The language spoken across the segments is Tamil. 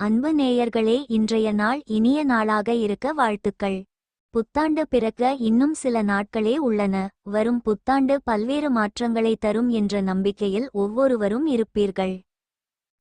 அன்பு நேயர்களே இன்றைய நாள் இனிய நாளாக இருக்க வாழ்த்துக்கள். புத்தாண்டு பிறக்க இன்னும் சில நாட்களே உள்ளன. வரும் புத்தாண்டு பல்வேறு மாற்றங்களை தரும் என்ற நம்பிக்கையில் ஒவ்வொருவரும் இருப்பீர்கள்.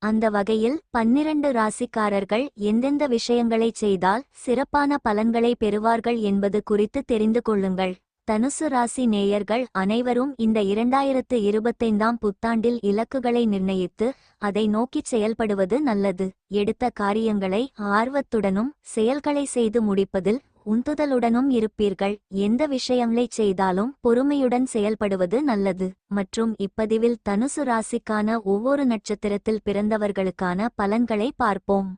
அந்த வகையில் பன்னிரண்டு ராசிக்காரர்கள் எந்தெந்த விஷயங்களைச் செய்தால் சிறப்பான பலன்களை பெறுவார்கள் என்பது குறித்து தெரிந்து கொள்ளுங்கள். தனுசு ராசி நேயர்கள் அனைவரும் இந்த இரண்டாயிரத்து இருபத்தைந்தாம் புத்தாண்டில் இலக்குகளை நிர்ணயித்து அதை நோக்கிச் செயல்படுவது நல்லது. எடுத்த காரியங்களை ஆர்வத்துடனும் செயல்களை செய்து முடிப்பதில் உந்துதலுடனும் இருப்பீர்கள். எந்த விஷயங்களை செய்தாலும் பொறுமையுடன் செயல்படுவது நல்லது. மற்றும் இப்பதிவில் தனுசு ராசிக்கான ஒவ்வொரு நட்சத்திரத்தில் பிறந்தவர்களுக்கான பலன்களை பார்ப்போம்.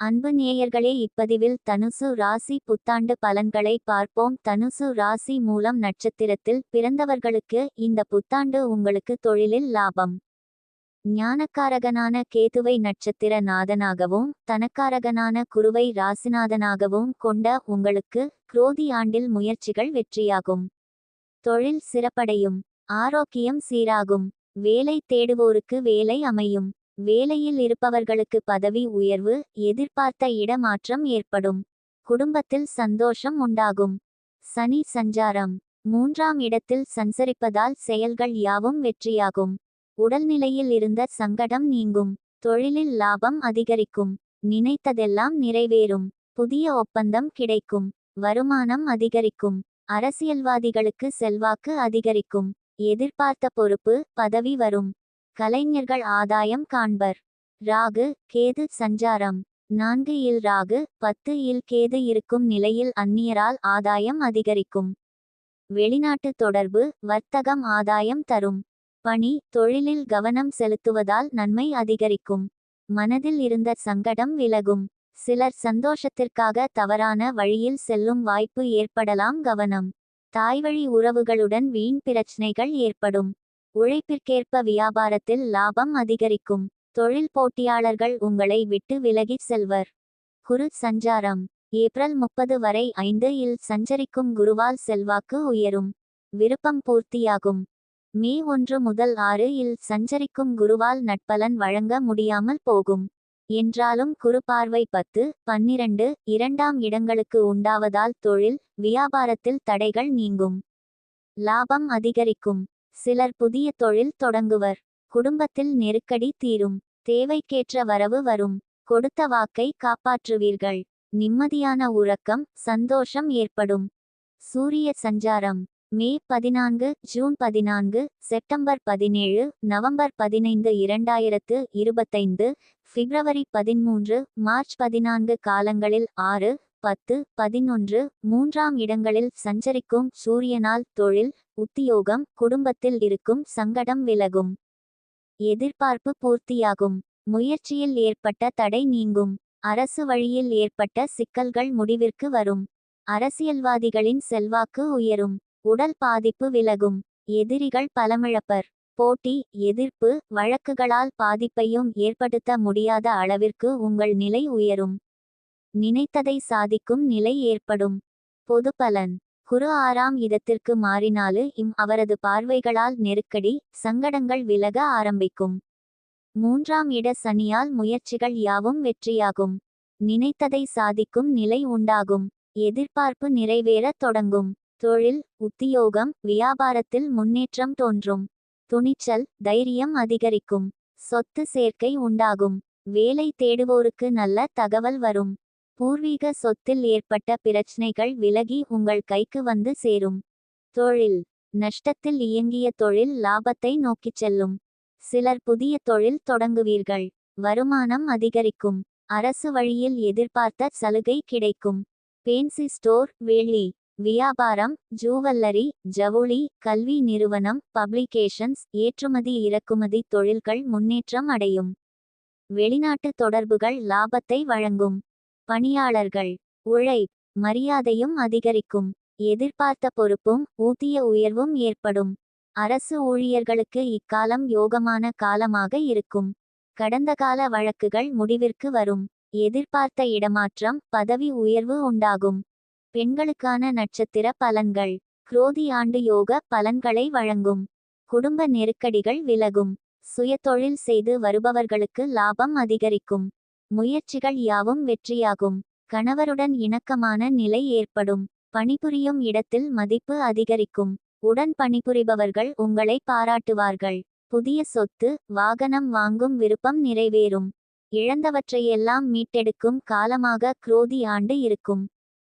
அன்பு நேயர்களே இப்பதிவில் தனுசு ராசி புத்தாண்டு பலன்களை பார்ப்போம். தனுசு ராசி மூலம் நட்சத்திரத்தில் பிறந்தவர்களுக்கு இந்த புத்தாண்டு உங்களுக்கு தொழிலில் லாபம். ஞானக்காரகனான கேதுவை நட்சத்திர நாதனாகவும் தனக்காரகனான குருவை ராசிநாதனாகவும் கொண்ட உங்களுக்கு குரோதி ஆண்டில் முயற்சிகள் வெற்றியாகும். தொழில் சிறப்படையும் ஆரோக்கியம் சீராகும் வேலை தேடுவோருக்கு வேலை அமையும். வேலையில் இருப்பவர்களுக்கு பதவி உயர்வு எதிர்பார்த்த இடமாற்றம் ஏற்படும். குடும்பத்தில் சந்தோஷம் உண்டாகும். சனி சஞ்சாரம். மூன்றாம் இடத்தில் சஞ்சரிப்பதால் செயல்கள் யாவும் வெற்றியாகும். உடல்நிலையில் இருந்த சங்கடம் நீங்கும். தொழிலில் லாபம் அதிகரிக்கும். நினைத்ததெல்லாம் நிறைவேறும். புதிய ஒப்பந்தம் கிடைக்கும். வருமானம் அதிகரிக்கும். அரசியல்வாதிகளுக்கு செல்வாக்கு அதிகரிக்கும். எதிர்பார்த்த பொறுப்பு பதவி வரும். கலைஞர்கள் ஆதாயம் காண்பர். ராகு கேது சஞ்சாரம். நான்கு இல் ராகு பத்து இல் கேது இருக்கும் நிலையில் அந்நியரால் ஆதாயம் அதிகரிக்கும். வெளிநாட்டு தொடர்பு வர்த்தகம் ஆதாயம் தரும். பணி தொழிலில் கவனம் செலுத்துவதால் நன்மை அதிகரிக்கும். மனதில் இருந்த சங்கடம் விலகும். சிலர் சந்தோஷத்திற்காக தவறான வழியில் செல்லும் வாய்ப்பு ஏற்படலாம் கவனம். தாய்வழி உறவுகளுடன் வீண் பிரச்சனைகள் ஏற்படும். உழைப்பிற்கேற்ப வியாபாரத்தில் லாபம் அதிகரிக்கும். தொழில் போட்டியாளர்கள் உங்களை விட்டு விலகிச் செல்வர். குரு சஞ்சாரம். ஏப்ரல் முப்பது வரை ஐந்து இல் சஞ்சரிக்கும் குருவால் செல்வாக்கு உயரும். விருப்பம் பூர்த்தியாகும். மே ஒன்று முதல் ஆறு இல் சஞ்சரிக்கும் குருவால் நட்பலன் வழங்க முடியாமல் போகும். என்றாலும் குரு பார்வை பத்து பன்னிரண்டு இரண்டாம் இடங்களுக்கு உண்டாவதால் தொழில் வியாபாரத்தில் தடைகள் நீங்கும். லாபம் அதிகரிக்கும். சிலர் புதிய தொழில் தொடங்குவர். குடும்பத்தில் நெருக்கடி தீரும். தேவைக்கேற்ற வரவு வரும். கொடுத்த வாக்கை காப்பாற்றுவீர்கள். நிம்மதியான உறக்கம் சந்தோஷம் ஏற்படும். சூரிய சஞ்சாரம். மே பதினான்கு ஜூன் பதினான்கு செப்டம்பர் பதினேழு நவம்பர் பதினைந்து இரண்டாயிரத்து இருபத்தைந்து பிப்ரவரி பதிமூன்று மார்ச் பதினான்கு காலங்களில் ஆறு பத்து பதினொன்று மூன்றாம் இடங்களில் சஞ்சரிக்கும் சூரியனால் தொழில் உத்தியோகம் குடும்பத்தில் இருக்கும் சங்கடம் விலகும். எதிர்பார்ப்பு பூர்த்தியாகும். முயற்சியில் ஏற்பட்ட தடை நீங்கும். அரசு வழியில் ஏற்பட்ட சிக்கல்கள் முடிவிற்கு வரும். அரசியல்வாதிகளின் செல்வாக்கு உயரும். உடல் பாதிப்பு விலகும். எதிரிகள் பலமிழப்பர். போட்டி எதிர்ப்பு வழக்குகளால் பாதிப்பையும் ஏற்படுத்த முடியாத அளவிற்கு உங்கள் நிலை உயரும். நினைத்ததை சாதிக்கும் நிலை ஏற்படும். பொது பலன் குரு ஆறாம் இடத்திற்கு மாறினாலு இம் அவரது பார்வைகளால் நெருக்கடி சங்கடங்கள் விலக ஆரம்பிக்கும். மூன்றாம் இட சனியால் முயற்சிகள் யாவும் வெற்றியாகும். நினைத்ததை சாதிக்கும் நிலை உண்டாகும். எதிர்பார்ப்பு நிறைவேறத் தொடங்கும். தொழில் உத்தியோகம் வியாபாரத்தில் முன்னேற்றம் தோன்றும். துணிச்சல் தைரியம் அதிகரிக்கும். சொத்து சேர்க்கை உண்டாகும். வேலை தேடுவோருக்கு நல்ல தகவல் வரும். பூர்வீக சொத்தில் ஏற்பட்ட பிரச்சனைகள் விலகி உங்கள் கைக்கு வந்து சேரும். தொழில். நஷ்டத்தில் இயங்கிய தொழில் லாபத்தை நோக்கிச் செல்லும். சிலர் புதிய தொழில் தொடங்குவீர்கள். வருமானம் அதிகரிக்கும். அரசு வழியில் எதிர்பார்த்த சலுகை கிடைக்கும். பேன்சி ஸ்டோர் வெள்ளி வியாபாரம் ஜூவல்லரி ஜவுளி கல்வி நிறுவனம் பப்ளிகேஷன்ஸ் ஏற்றுமதி இறக்குமதி தொழில்கள் முன்னேற்றம் அடையும். வெளிநாட்டு தொடர்புகள் லாபத்தை வழங்கும். பணியாளர்கள். உழை. மரியாதையும் அதிகரிக்கும். எதிர்பார்த்த பொறுப்பும் ஊதிய உயர்வும் ஏற்படும். அரசு ஊழியர்களுக்கு இக்காலம் யோகமான காலமாக இருக்கும். கடந்த கால வழக்குகள் முடிவிற்கு வரும். எதிர்பார்த்த இடமாற்றம் பதவி உயர்வு உண்டாகும். பெண்களுக்கான நட்சத்திர பலன்கள். குரோதி ஆண்டு யோக பலன்களை வழங்கும். குடும்ப நெருக்கடிகள் விலகும். சுயதொழில் செய்து வருபவர்களுக்கு லாபம் அதிகரிக்கும். முயற்சிகள் யாவும் வெற்றியாகும். கணவருடன் இணக்கமான நிலை ஏற்படும். பணிபுரியும் இடத்தில் மதிப்பு அதிகரிக்கும். உடன் பணிபுரிபவர்கள் உங்களை பாராட்டுவார்கள். புதிய சொத்து வாகனம் வாங்கும் விருப்பம் நிறைவேறும். இழந்தவற்றையெல்லாம் மீட்டெடுக்கும் காலமாக குரோதி ஆண்டு இருக்கும்.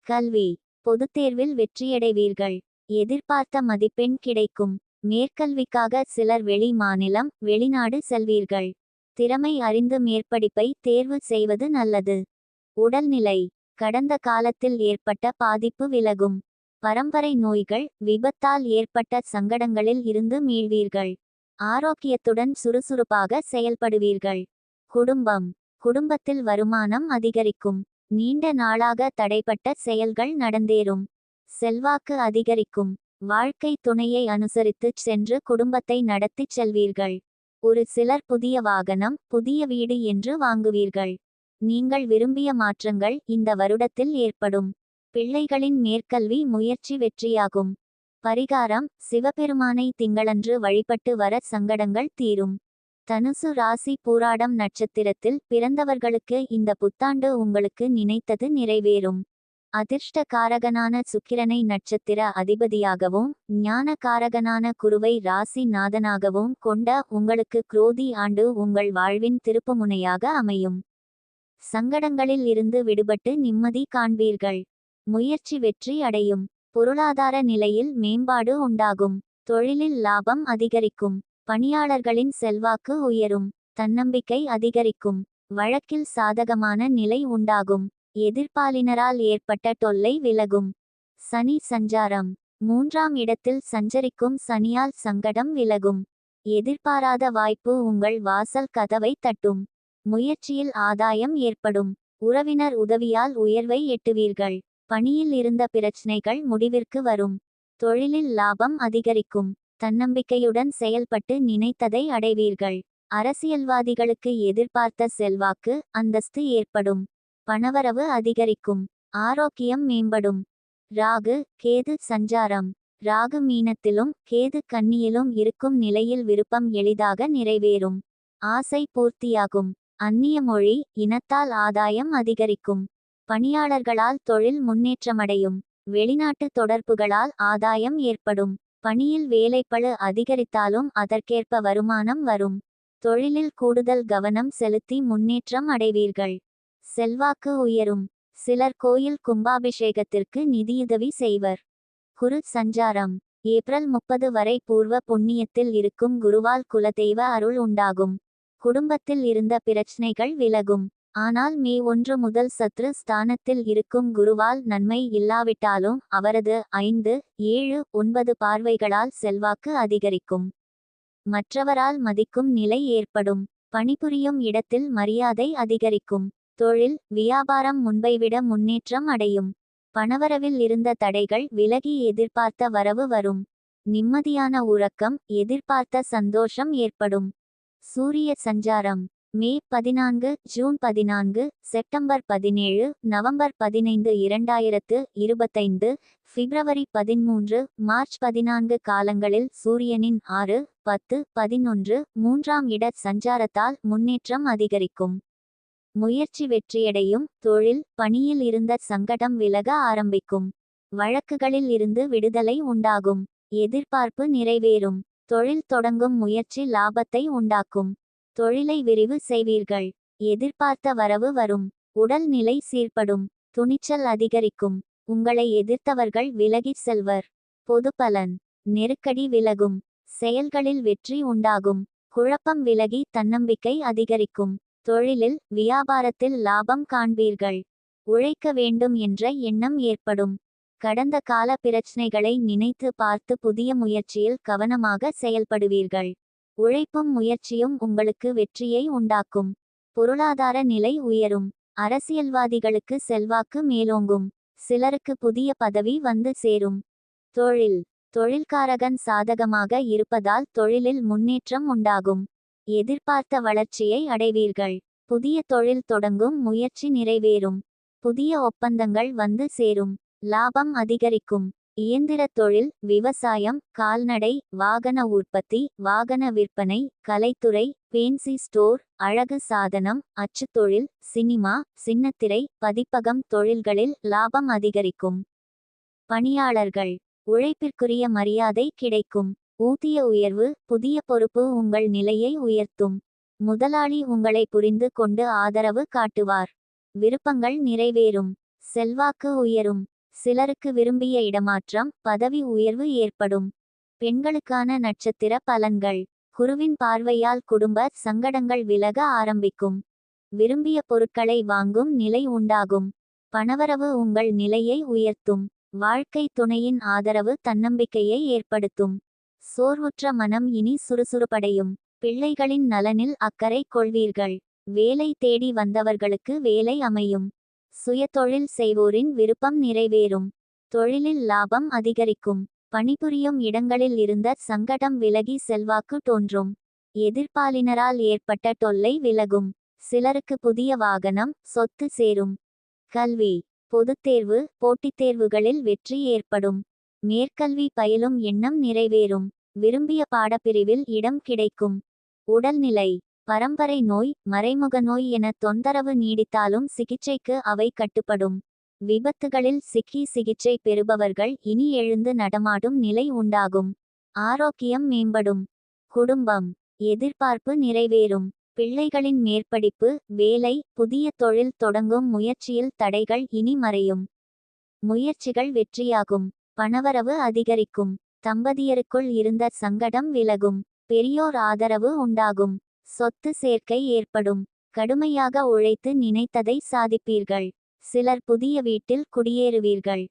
கல்வி. பொதுத் தேர்வில் வெற்றியடைவீர்கள். எதிர்பார்த்த மதிப்பெண் கிடைக்கும். மேற்கல்விக்காக சிலர் வெளி மாநிலம் வெளிநாடு செல்வீர்கள். திறமை அறிந்து மேற்படிப்பை தேர்வு செய்வது நல்லது. உடல்நிலை. கடந்த காலத்தில் ஏற்பட்ட பாதிப்பு விலகும். பரம்பரை நோய்கள் விபத்தால் ஏற்பட்ட சங்கடங்களில் இருந்து மீள்வீர்கள். ஆரோக்கியத்துடன் சுறுசுறுப்பாக செயல்படுவீர்கள். குடும்பம். குடும்பத்தில் வருமானம் அதிகரிக்கும். நீண்ட நாளாக தடைப்பட்ட செயல்கள் நடந்தேறும். செல்வாக்கு அதிகரிக்கும். வாழ்க்கை துணையை அனுசரித்துச் சென்று குடும்பத்தை நடத்திச் செல்வீர்கள். ஒரு சிலர் புதிய வாகனம் புதிய வீடு என்று வாங்குவீர்கள். நீங்கள் விரும்பிய மாற்றங்கள் இந்த வருடத்தில் ஏற்படும். பிள்ளைகளின் மேற்கல்வி முயற்சி வெற்றியாகும். பரிகாரம் சிவபெருமானை திங்களன்று வழிபட்டு வர சங்கடங்கள் தீரும். தனுசு ராசி பூராடம் நட்சத்திரத்தில் பிறந்தவர்களுக்கு இந்த புத்தாண்டு உங்களுக்கு நினைத்தது நிறைவேறும். அதிர்ஷ்ட காரகனான சுக்கிரனை நட்சத்திர அதிபதியாகவும் ஞான காரகனான குருவை ராசி நாதனாகவும் கொண்ட உங்களுக்கு குரோதி ஆண்டு உங்கள் வாழ்வின் திருப்புமுனையாக அமையும். சங்கடங்களில் இருந்து விடுபட்டு நிம்மதி காண்பீர்கள். முயற்சி வெற்றி அடையும். பொருளாதார நிலையில் மேம்பாடு உண்டாகும். தொழிலில் லாபம் அதிகரிக்கும். பணியாளர்களின் செல்வாக்கு உயரும். தன்னம்பிக்கை அதிகரிக்கும். வழக்கில் சாதகமான நிலை உண்டாகும். எதிர்ப்பாளினரால் ஏற்பட்ட தொல்லை விலகும். சனி சஞ்சாரம். மூன்றாம் இடத்தில் சஞ்சரிக்கும் சனியால் சங்கடம் விலகும். எதிர்பாராத வாய்ப்பு உங்கள் வாசல் கதவை தட்டும். முயற்சியில் ஆதாயம் ஏற்படும். உறவினர் உதவியால் உயர்வை எட்டுவீர்கள். பணியில் இருந்த பிரச்சனைகள் முடிவிற்கு வரும். தொழிலில் லாபம் அதிகரிக்கும். தன்னம்பிக்கையுடன் செயல்பட்டு நினைத்ததை அடைவீர்கள். அரசியல்வாதிகளுக்கு எதிர்பார்த்த செல்வாக்கு அந்தஸ்து ஏற்படும். பணவரவு அதிகரிக்கும். ஆரோக்கியம் மேம்படும். ராகு கேது சஞ்சாரம். ராகு மீனத்திலும் கேது கன்னியிலும் இருக்கும் நிலையில் விருப்பம் எளிதாக நிறைவேறும். ஆசை பூர்த்தியாகும். அந்நிய மொழி இனத்தால் ஆதாயம் அதிகரிக்கும். பணியாளர்களால் தொழில் முன்னேற்றமடையும். வெளிநாட்டு தொடர்புகளால் ஆதாயம் ஏற்படும். பணியில் வேலைப்பளு அதிகரித்தாலும் அதற்கேற்ப வருமானம் வரும். தொழிலில் கூடுதல் கவனம் செலுத்தி முன்னேற்றம் அடைவீர்கள். செல்வாக்கு உயரும். சிலர் கோயில் கும்பாபிஷேகத்திற்கு நிதியுதவி செய்வர். குரு சஞ்சாரம். ஏப்ரல் முப்பது வரை பூர்வ புண்ணியத்தில் இருக்கும் குருவால் குலதெய்வ அருள் உண்டாகும். குடும்பத்தில் இருந்த பிரச்சனைகள் விலகும். ஆனால் மே ஒன்று முதல் சத்ரு ஸ்தானத்தில் இருக்கும் குருவால் நன்மை இல்லாவிட்டாலும் அவரது ஐந்து ஏழு ஒன்பது பார்வைகளால் செல்வாக்கு அதிகரிக்கும். மற்றவரால் மதிக்கும் நிலை ஏற்படும். பணிபுரியும் இடத்தில் மரியாதை அதிகரிக்கும். தொழில் வியாபாரம் முன்பைவிட முன்னேற்றம் அடையும். பணவரவில் இருந்த தடைகள் விலகி எதிர்பார்த்த வரவு வரும். நிம்மதியான உறக்கம் எதிர்பார்த்த சந்தோஷம் ஏற்படும். சூரிய சஞ்சாரம் மே பதினான்கு ஜூன் பதினான்கு செப்டம்பர் பதினேழு நவம்பர் பதினைந்து இரண்டாயிரத்து இருபத்தைந்து பிப்ரவரி பதிமூன்று மார்ச் பதினான்கு காலங்களில் சூரியனின் ஆறு பத்து பதினொன்று மூன்றாம் இட சஞ்சாரத்தால் முன்னேற்றம் அதிகரிக்கும். முயற்சி வெற்றியடையும் தொழில் பணியில் இருந்த சங்கடம் விலக ஆரம்பிக்கும். வழக்குகளில் இருந்து விடுதலை உண்டாகும். எதிர்பார்ப்பு நிறைவேறும். தொழில் தொடங்கும் முயற்சி லாபத்தை உண்டாக்கும். தொழிலை விரிவு செய்வீர்கள். எதிர்பார்த்த வரவு வரும். உடல் நிலை சீர்படும். துணிச்சல் அதிகரிக்கும். உங்களை எதிர்த்தவர்கள் விலகிச் செல்வர். பொது நெருக்கடி விலகும். செயல்களில் வெற்றி உண்டாகும். குழப்பம் விலகி தன்னம்பிக்கை அதிகரிக்கும். தொழிலில் வியாபாரத்தில் லாபம் காண்பீர்கள். உழைக்க வேண்டும் என்ற எண்ணம் ஏற்படும். கடந்த கால பிரச்சனைகளை நினைத்து பார்த்து புதிய முயற்சியில் கவனமாக செயல்படுவீர்கள். உழைப்பும் முயற்சியும் உங்களுக்கு வெற்றியை உண்டாக்கும். பொருளாதார நிலை உயரும். அரசியல்வாதிகளுக்கு செல்வாக்கு மேலோங்கும். சிலருக்கு புதிய பதவி வந்து சேரும். தொழில். தொழில்காரகன் சாதகமாக இருப்பதால் தொழிலில் முன்னேற்றம் உண்டாகும். எதிர்பார்த்த வளர்ச்சியை அடைவீர்கள். புதிய தொழில் தொடங்கும் முயற்சி நிறைவேறும். புதிய ஒப்பந்தங்கள் வந்து சேரும். லாபம் அதிகரிக்கும். இயந்திரத் தொழில் விவசாயம் கால்நடை வாகன உற்பத்தி வாகன விற்பனை கலைத்துறை பேன்சி ஸ்டோர் அழகு சாதனம் அச்சுத்தொழில் சினிமா சின்னத்திரை பதிப்பகம் தொழில்களில் லாபம் அதிகரிக்கும். பணியாளர்கள். உழைப்பிற்குரிய மரியாதை கிடைக்கும். ஊதிய உயர்வு புதிய பொறுப்பு உங்கள் நிலையை உயர்த்தும். முதலாளி உங்களை புரிந்து கொண்டு ஆதரவு காட்டுவார். விருப்பங்கள் நிறைவேறும். செல்வாக்கு உயரும். சிலருக்கு விரும்பிய இடமாற்றம் பதவி உயர்வு ஏற்படும். பெண்களுக்கான நட்சத்திர பலன்கள். குருவின் பார்வையால் குடும்ப சங்கடங்கள் விலக ஆரம்பிக்கும். விரும்பிய பொருட்களை வாங்கும் நிலை உண்டாகும். பணவரவு உங்கள் நிலையை உயர்த்தும். வாழ்க்கை துணையின் ஆதரவு தன்னம்பிக்கையை ஏற்படுத்தும். சோர்வுற்ற மனம் இனி சுறுசுறுப்படையும். பிள்ளைகளின் நலனில் அக்கறை கொள்வீர்கள். வேலை தேடி வந்தவர்களுக்கு வேலை அமையும். சுயதொழில் செய்வோரின் விருப்பம் நிறைவேறும். தொழிலில் லாபம் அதிகரிக்கும். பணிபுரியும் இடங்களில் இருந்த சங்கடம் விலகி செல்வாக்கு தோன்றும். எதிர்பாலினரால் ஏற்பட்ட தொல்லை விலகும். சிலருக்கு புதிய வாகனம் சொத்து சேரும். கல்வி பொதுத்தேர்வு போட்டித் தேர்வுகளில் வெற்றி ஏற்படும். மேற்கல்வி பயிலும் எண்ணம் நிறைவேறும். விரும்பிய பாடப்பிரிவில் இடம் கிடைக்கும். உடல்நிலை. பரம்பரை நோய் மறைமுக நோய் என தொந்தரவு நீடித்தாலும் சிகிச்சைக்கு அவை கட்டுப்படும். விபத்துகளில் சிக்கி சிகிச்சை பெறுபவர்கள் இனி எழுந்து நடமாடும் நிலை உண்டாகும். ஆரோக்கியம் மேம்படும். குடும்பம். எதிர்பார்ப்பு நிறைவேறும். பிள்ளைகளின் மேற்படிப்பு வேலை புதிய தொழில் தொடங்கும் முயற்சியில் தடைகள் இனி மறையும். முயற்சிகள் வெற்றியாகும். பணவரவு அதிகரிக்கும். தம்பதியருக்குள் இருந்த சங்கடம் விலகும். பெரியோர் ஆதரவு உண்டாகும். சொத்து சேர்க்கை ஏற்படும். கடுமையாக உழைத்து நினைத்ததை சாதிப்பீர்கள். சிலர் புதிய வீட்டில் குடியேறுவீர்கள்.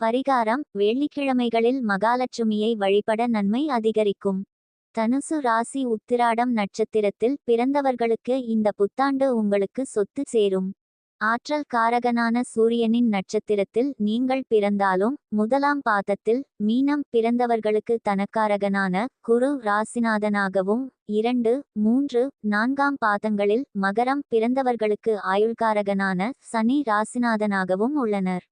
பரிகாரம் வெள்ளிக்கிழமைகளில் மகாலட்சுமியை வழிபட நன்மை அதிகரிக்கும். தனுசு ராசி உத்திராடம் நட்சத்திரத்தில் பிறந்தவர்களுக்கு இந்த புத்தாண்டு உங்களுக்கு சொத்து சேரும். ஆற்றல் காரகனான சூரியனின் நட்சத்திரத்தில் நீங்கள் பிறந்தாலும் முதலாம் பாதத்தில் மீனம் பிறந்தவர்களுக்கு தனக்காரகனான குரு ராசிநாதனாகவும் இரண்டு மூன்று நான்காம் பாதங்களில் மகரம் பிறந்தவர்களுக்கு ஆயுள்காரகனான சனி ராசிநாதனாகவும் உள்ளனர்.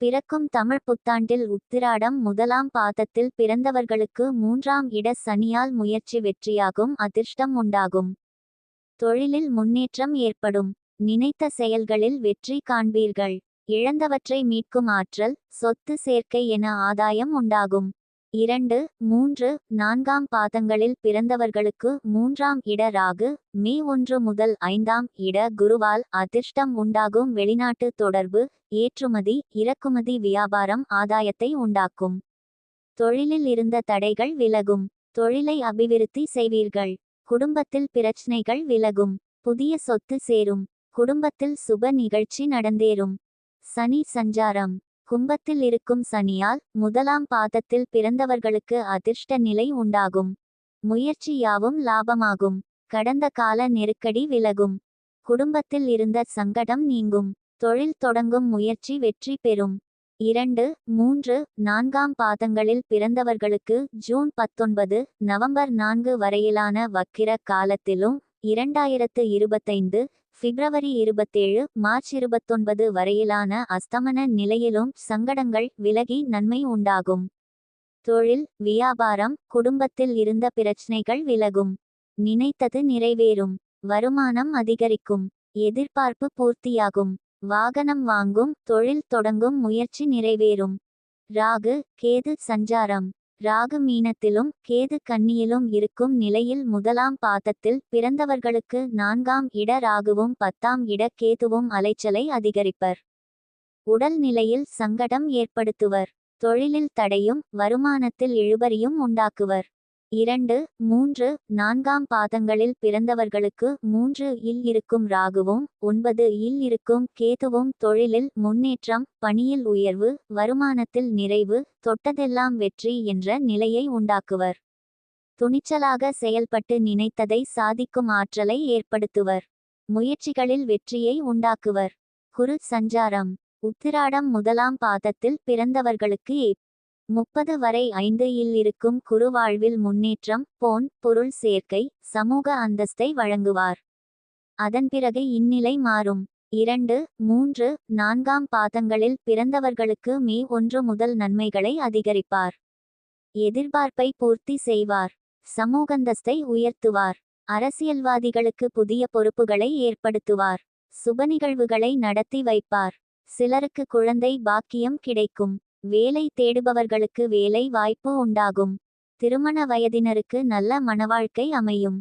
பிறக்கும் தமிழ் புத்தாண்டில் உத்திராடம் முதலாம் பாதத்தில் பிறந்தவர்களுக்கு மூன்றாம் இட சனியால் முயற்சி வெற்றியாகும் அதிர்ஷ்டம் உண்டாகும். தொழிலில் முன்னேற்றம் ஏற்படும். நினைத்த செயல்களில் வெற்றி காண்பீர்கள். இழந்தவற்றை மீட்கும் ஆற்றல் சொத்து சேர்க்கை என ஆதாயம் உண்டாகும். இரண்டு மூன்று நான்காம் பாதங்களில் பிறந்தவர்களுக்கு மூன்றாம் இட ராகு மே ஒன்று முதல் ஐந்தாம் இட குருவால் அதிர்ஷ்டம் உண்டாகும் வெளிநாட்டு தொடர்பு ஏற்றுமதி இறக்குமதி வியாபாரம் ஆதாயத்தை உண்டாக்கும். தொழிலில் இருந்த தடைகள் விலகும். தொழிலை அபிவிருத்தி செய்வீர்கள். குடும்பத்தில் பிரச்சனைகள் விலகும். புதிய சொத்து சேரும். குடும்பத்தில் சுப நிகழ்ச்சி நடந்தேறும். சனி சஞ்சாரம். கும்பத்தில் இருக்கும் சனியால் முதலாம் பாதத்தில் பிறந்தவர்களுக்கு அதிர்ஷ்ட நிலை உண்டாகும். முயற்சி யாவும் லாபமாகும். கடந்த கால நெருக்கடி விலகும். குடும்பத்தில் இருந்த சங்கடம் நீங்கும். தொழில் தொடங்கும் முயற்சி வெற்றி பெறும். இரண்டு மூன்று நான்காம் பாதங்களில் பிறந்தவர்களுக்கு ஜூன் பத்தொன்பது நவம்பர் நான்கு வரையிலான வக்கிர காலத்திலும் இரண்டாயிரத்து இருபத்தைந்து பிப்ரவரி இருபத்தேழு மார்ச் இருபத்தொன்பது வரையிலான அஸ்தமன நிலையிலும் சங்கடங்கள் விலகி நன்மை உண்டாகும். தொழில் வியாபாரம் குடும்பத்தில் இருந்த பிரச்சனைகள் விலகும். நினைத்தது நிறைவேறும். வருமானம் அதிகரிக்கும். எதிர்பார்ப்பு பூர்த்தியாகும். வாகனம் வாங்கும் தொழில் தொடங்கும் முயற்சி நிறைவேறும். ராகு கேது சஞ்சாரம். ராகு மீனத்திலும் கேது கன்னியிலும் இருக்கும் நிலையில் முதலாம் பாதத்தில் பிறந்தவர்களுக்கு நான்காம் இட ராகுவும் பத்தாம் இட கேதுவும் அலைச்சலை அதிகரிப்பர். உடல் நிலையில் சங்கடம் ஏற்படுத்துவர். தொழிலில் தடையும் வருமானத்தில் இழுபறியும் உண்டாக்குவர். இரண்டு மூன்று நான்காம் பாதங்களில் பிறந்தவர்களுக்கு மூன்று இல் இருக்கும் ராகுவும் ஒன்பது இல் இருக்கும் கேதுவும் தொழிலில் முன்னேற்றம் பணியில் உயர்வு வருமானத்தில் நிறைவு தொட்டதெல்லாம் வெற்றி என்ற நிலையை உண்டாக்குவர். துணிச்சலாக செயல்பட்டு நினைத்ததை சாதிக்கும் ஆற்றலை ஏற்படுத்துவர். முயற்சிகளில் வெற்றியை உண்டாக்குவர். குரு சஞ்சாரம். உத்திராடம் முதலாம் பாதத்தில் பிறந்தவர்களுக்கு ஏ முப்பது வரை ஐந்து இல் இருக்கும் குருவாழ்வில் முன்னேற்றம் போன் பொருள் சேர்க்கை சமூக அந்தஸ்தை வழங்குவார். அதன் பிறகு இந்நிலை மாறும். இரண்டு மூன்று நான்காம் பாதங்களில் பிறந்தவர்களுக்கு மே ஒன்று முதல் நன்மைகளை அதிகரிப்பார். எதிர்பார்ப்பை பூர்த்தி செய்வார். சமூகந்தஸ்தை உயர்த்துவார். அரசியல்வாதிகளுக்கு புதிய பொறுப்புகளை ஏற்படுத்துவார். சுப நிகழ்வுகளை நடத்தி வைப்பார். சிலருக்கு குழந்தை பாக்கியம் கிடைக்கும். வேலை தேடுபவர்களுக்கு வேலை வாய்ப்பு உண்டாகும். திருமண வயதினருக்கு நல்ல மணவாழ்க்கை அமையும்.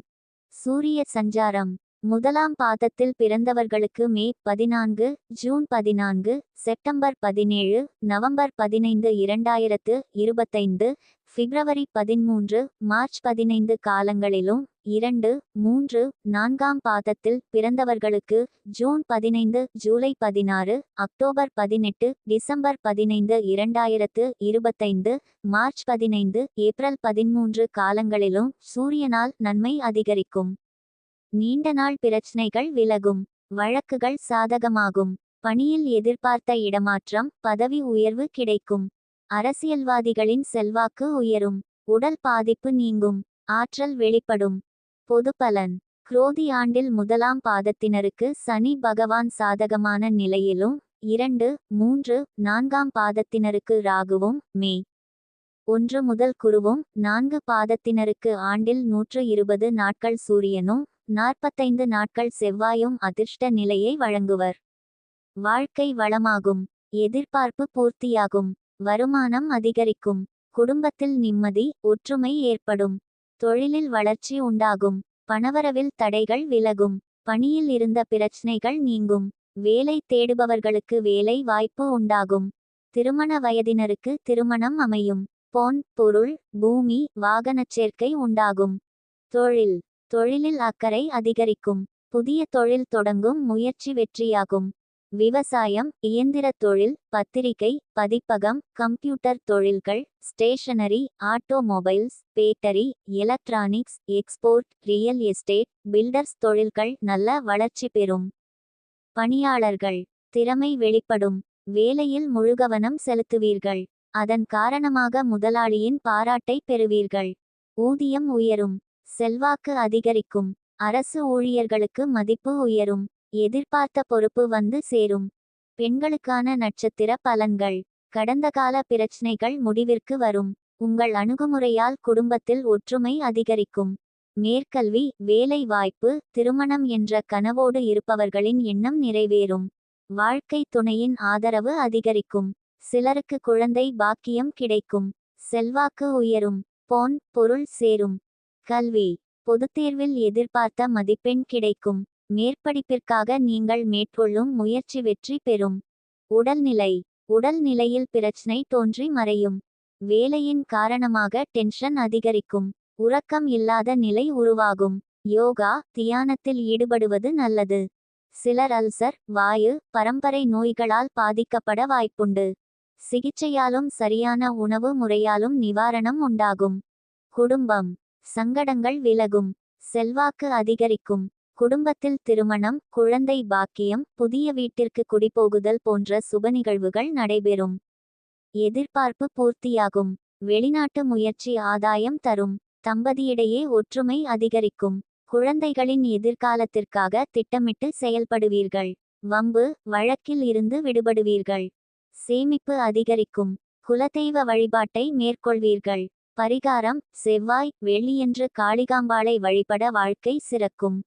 சூரிய சஞ்சாரம். முதலாம் பாதத்தில் பிறந்தவர்களுக்கு மே பதினான்கு ஜூன் பதினான்கு செப்டம்பர் பதினேழு நவம்பர் பதினைந்து இரண்டாயிரத்து இருபத்தைந்து பிப்ரவரி பதிமூன்று மார்ச் பதினைந்து காலங்களிலும் இரண்டு மூன்று நான்காம் பாதத்தில் பிறந்தவர்களுக்கு ஜூன் பதினைந்து ஜூலை பதினாறு அக்டோபர் பதினெட்டு டிசம்பர் பதினைந்து இரண்டாயிரத்து இருபத்தைந்து மார்ச் பதினைந்து ஏப்ரல் பதிமூன்று காலங்களிலும் சூரியனால் நன்மை அதிகரிக்கும். நீண்ட நாள் பிரச்சனைகள் விலகும். வழக்குகள் சாதகமாகும். பணியில் எதிர்பார்த்த இடமாற்றம் பதவி உயர்வு கிடைக்கும். அரசியல்வாதிகளின் செல்வாக்கு உயரும். உடல் பாதிப்பு நீங்கும். ஆற்றல் வெளிப்படும். பொது பலன் குரோதி ஆண்டில் முதலாம் பாதத்தினருக்கு சனி பகவான் சாதகமான நிலையிலும் இரண்டு மூன்று நான்காம் பாதத்தினருக்கு ராகுவும் மே ஒன்று முதல் குருவும் நான்கு பாதத்தினருக்கு ஆண்டில் நூற்று இருபது நாட்கள் சூரியனும் நாற்பத்தைந்து நாட்கள் செவ்வாயும் அதிர்ஷ்ட நிலையை வழங்குவர். வாழ்க்கை வளமாகும் எதிர்பார்ப்பு பூர்த்தியாகும் வருமானம் அதிகரிக்கும் குடும்பத்தில் நிம்மதி ஒற்றுமை ஏற்படும். தொழிலில் வளர்ச்சி உண்டாகும். பணவரவில் தடைகள் விலகும். பணியில் இருந்த பிரச்சனைகள் நீங்கும். வேலை தேடுபவர்களுக்கு வேலை வாய்ப்பு உண்டாகும். திருமண வயதினருக்கு திருமணம் அமையும். பொன் பொருள் பூமி வாகனச் சேர்க்கை உண்டாகும். தொழில். தொழிலில் அக்கறை அதிகரிக்கும். புதிய தொழில் தொடங்கும் முயற்சி வெற்றியாகும். விவசாயம் இயந்திர தொழில் பத்திரிகை பதிப்பகம் கம்ப்யூட்டர் தொழில்கள் stationery automobiles battery electronics export real estate builders தொழில்கள் நல்ல வளர்ச்சி பெறும். பணியாளர்கள் திறமை வெளிப்படும். வேலையில் முழுகவனம் செலுத்துவீர்கள். அதன் காரணமாக முதலாளியின் பாராட்டை பெறுவீர்கள். ஊதியம் உயரும். செல்வாக்கு அதிகரிக்கும். அரசு ஊழியர்களுக்கு மதிப்பு உயரும். எதிர்பார்த்த பொறுப்பு வந்து சேரும். பெண்களுக்கான நட்சத்திர பலன்கள். கடந்த கால பிரச்சினைகள் முடிவிற்கு வரும். உங்கள் அணுகுமுறையால் குடும்பத்தில் ஒற்றுமை அதிகரிக்கும். மேற்கல்வி வேலை வாய்ப்பு திருமணம் என்ற கனவோடு இருப்பவர்களின் எண்ணம் நிறைவேறும். வாழ்க்கை துணையின் ஆதரவு அதிகரிக்கும். சிலருக்கு குழந்தை பாக்கியம் கிடைக்கும். செல்வாக்கு உயரும். பொன் பொருள் சேரும். கல்வி பொதுத்தேர்வில் எதிர்பார்த்த மதிப்பெண் கிடைக்கும். மேற்படிப்பிற்காக நீங்கள் மேற்கொள்ளும் முயற்சி வெற்றி பெறும். உடல்நிலை. உடல் நிலையில் பிரச்சனை தோன்றி மறையும். வேலையின் காரணமாக டென்ஷன் அதிகரிக்கும். உறக்கம் இல்லாத நிலை உருவாகும். யோகா தியானத்தில் ஈடுபடுவது நல்லது. சிலர் அல்சர் வாயு பரம்பரை நோய்களால் பாதிக்கப்பட வாய்ப்புண்டு. சிகிச்சையாலும் சரியான உணவு முறையாலும் நிவாரணம் உண்டாகும். குடும்பம். சங்கடங்கள் விலகும். செல்வாக்கு அதிகரிக்கும். குடும்பத்தில் திருமணம் குழந்தை பாக்கியம் புதிய வீட்டிற்கு குடிபோகுதல் போன்ற சுப நிகழ்வுகள் நடைபெறும். எதிர்பார்ப்பு பூர்த்தியாகும். வெளிநாட்டு முயற்சி ஆதாயம் தரும். தம்பதியிடையே ஒற்றுமை அதிகரிக்கும். குழந்தைகளின் எதிர்காலத்திற்காக திட்டமிட்டு செயல்படுவீர்கள். வம்பு வழக்கில் இருந்து விடுபடுவீர்கள். சேமிப்பு அதிகரிக்கும். குலதெய்வ வழிபாட்டை மேற்கொள்வீர்கள். பரிகாரம் செவ்வாய் வெள்ளியன்று காளிகாம்பாளை வழிபட வாழ்க்கை சிறக்கும்.